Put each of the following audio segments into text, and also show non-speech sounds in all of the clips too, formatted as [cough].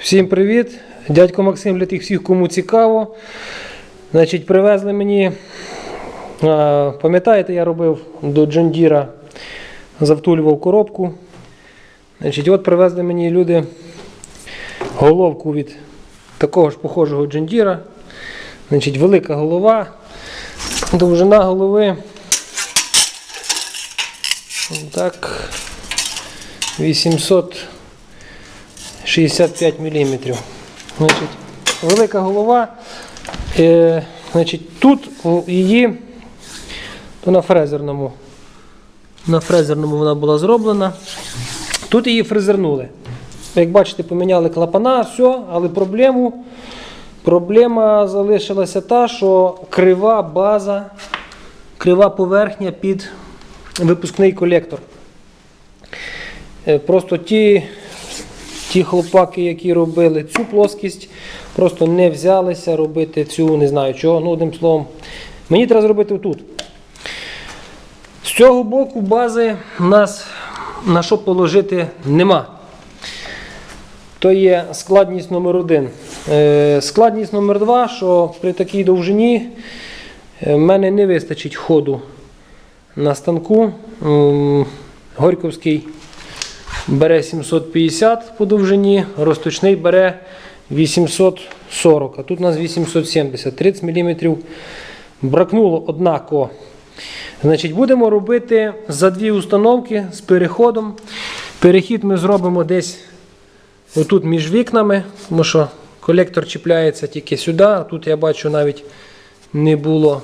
Всім привіт! Дядько Максим для тих всіх, кому цікаво. Значить, привезли мені. Пам'ятаєте, я робив до Джондіра, завтулював коробку. Значить, от привезли мені люди головку від такого ж похожого Джондіра. Значить, велика голова, довжина голови. Так, 865 мм. Значить, велика голова. Е, значить, тут її то на фрезерному. На фрезерному вона була зроблена. Тут її фрезернули. Як бачите, поміняли клапана, все, але проблему, проблема залишилася та, що крива база, крива поверхня під випускний колектор. Е, Просто ті, ті хлопаки, які робили цю плоскість, просто не взялися робити цю, не знаю чого. Ну, одним словом, мені треба зробити тут. З цього боку бази у нас на що положити нема. То є складність номер один. Е, Складність номер два, що при такій довжині е, в мене не вистачить ходу на станку. Горьковський бере 750 по довжині, розточний бере 840, а тут у нас 870, 30 мм бракнуло однаково. Значить, будемо робити за дві установки з переходом. Перехід ми зробимо десь отут між вікнами, тому що колектор чіпляється тільки сюди. а Тут я бачу навіть не було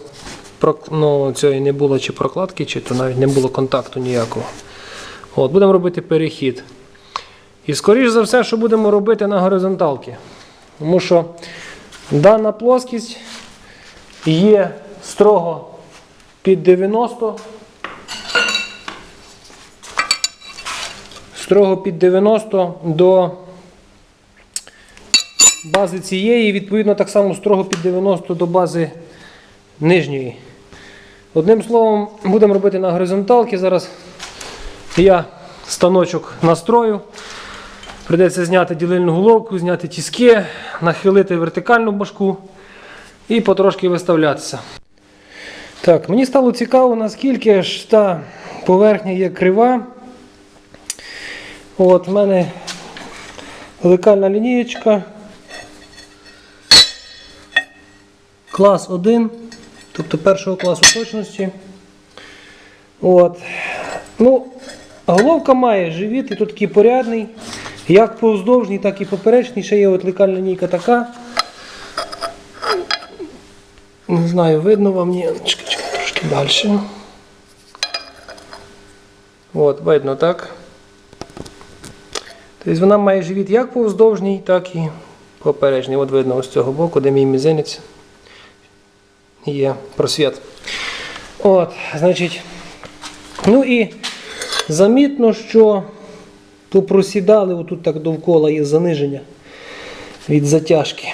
ну, цієї не було чи прокладки, чи то навіть не було контакту ніякого. От, будемо робити перехід. І скоріш за все, що будемо робити на горизонталки. Тому що дана плоскість є строго під 90. Строго під 90 до бази цієї, відповідно так само строго під 90 до бази нижньої. Одним словом, будемо робити на горизонталки. Зараз я станочок настрою. Придеться зняти ділильну головку, зняти тіски, нахилити вертикальну башку і потрошки виставлятися. Так, мені стало цікаво, наскільки ж та поверхня є крива. От, в мене лекальна лінієчка. Клас 1, тобто першого класу точності. От. Ну, головка має живіт, і тут такий порядний. Як повздовжній, так і поперечний. Ще є от лекальна лінійка така. Не знаю, видно вам ні. Чекай, чекай, трошки далі. От, видно, так? Тобто вона має живіт як повздовжній, так і поперечний. От видно з цього боку, де мій мізинець. Є просвіт. От, значить. Ну і замітно, що попросідали отут так довкола є заниження від затяжки.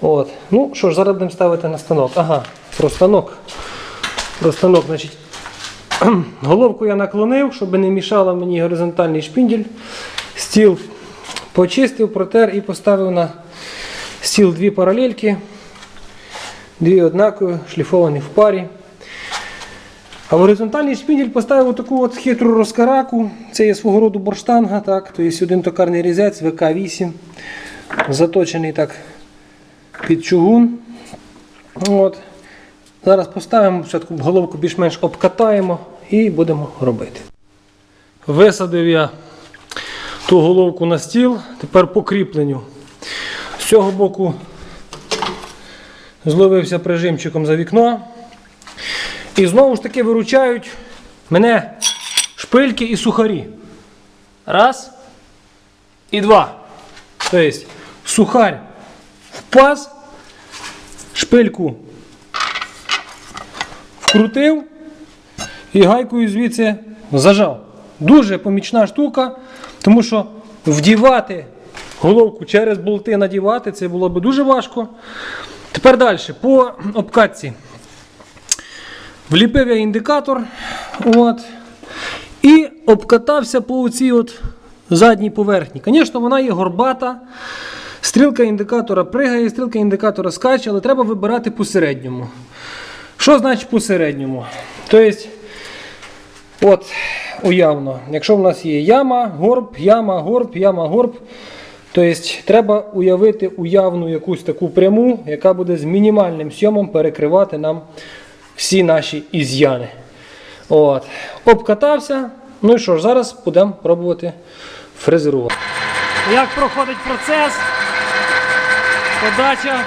От. Ну що ж, зараз будемо ставити на станок. Ага, про станок. Про станок, значить. [clears throat] Головку я наклонив, щоб не мішала мені горизонтальний шпіндель. Стіл почистив, протер і поставив на стіл дві паралельки. Дві однакові, шліфовані в парі. А горизонтальний шпіндель поставив таку от хитру розкараку. Це є свого роду борштанга. Так? Тобто один токарний різець ВК-8. Заточений так під чугун. От. Зараз поставимо, спочатку головку більш-менш обкатаємо і будемо робити. Висадив я ту головку на стіл, тепер по кріпленню. З цього боку зловився прижимчиком за вікно. І знову ж таки виручають мене шпильки і сухарі. Раз. І два. Тобто сухарь в шпильку вкрутив і гайкою звідси зажав. Дуже помічна штука, тому що вдівати головку через болти надівати це було б дуже важко. Тепер далі, по обкатці. Вліпив я індикатор. От, і обкатався по оцій от задній поверхні. Звісно, вона є горбата. Стрілка індикатора пригає, стрілка індикатора скаче, але треба вибирати по середньому. Що значить по середньому? Тобто, от, уявно, якщо в нас є яма, горб, яма, горб, яма, горб, тобто треба уявити уявну якусь таку пряму, яка буде з мінімальним сьомом перекривати нам всі наші із'яни. От. Обкатався. Ну і що ж, зараз будемо пробувати фрезерувати. Як проходить процес? Подача.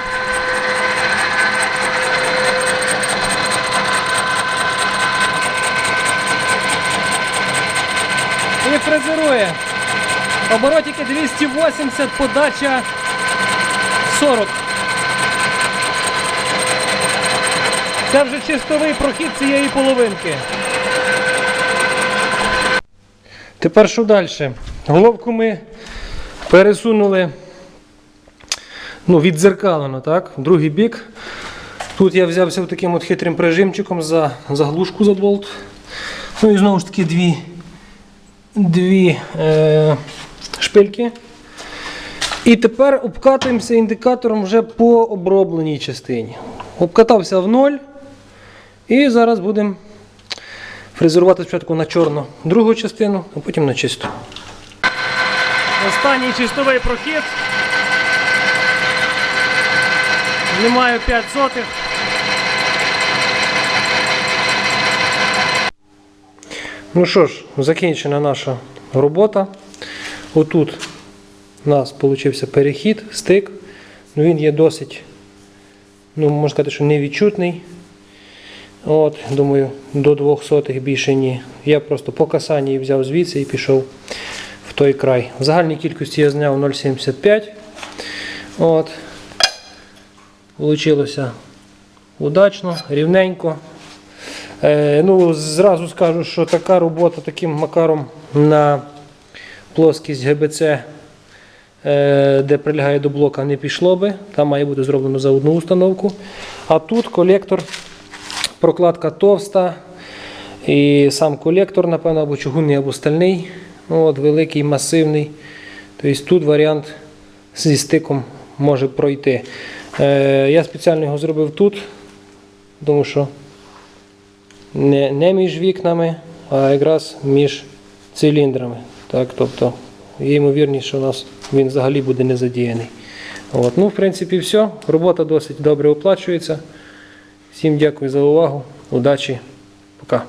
І фрезерує. Оборотики 280, подача 40. Це вже чистовий прохід цієї половинки. Тепер що далі? Головку ми пересунули ну, віддзеркалено, так? Другий бік. Тут я взявся таким от хитрим прижимчиком за заглушку за болт. Ну і знову ж таки дві, дві е, шпильки. І тепер обкатуємося індикатором вже по обробленій частині. Обкатався в ноль. І зараз будемо фрезерувати спочатку на чорну другу частину, а потім на чисту. Останній чистовий прохід. Знімаю 5 сотих. Ну що ж, закінчена наша робота. Отут у нас вийшов перехід, стик. Ну, він є досить, ну, можна сказати, що невідчутний. От, думаю, до 200 більше ні. Я просто по касанні взяв звідси і пішов в той край. В загальній кількості я зняв 0,75. От. Получилося удачно, рівненько. Е, ну, зразу скажу, що така робота таким макаром на плоскість ГБЦ, е, де прилягає до блока, не пішло би. Там має бути зроблено за одну установку. А тут колектор, прокладка товста. І сам колектор, напевно, або чугунний, або стальний. Ну, от, великий, масивний. Тобто тут варіант зі стиком може пройти. Е, я спеціально його зробив тут, тому що не, не між вікнами, а якраз між циліндрами. Так, тобто є ймовірність, що у нас він взагалі буде не задіяний. От. Ну, в принципі, все. Робота досить добре оплачується. Всім дякую за увагу. Удачі. Пока.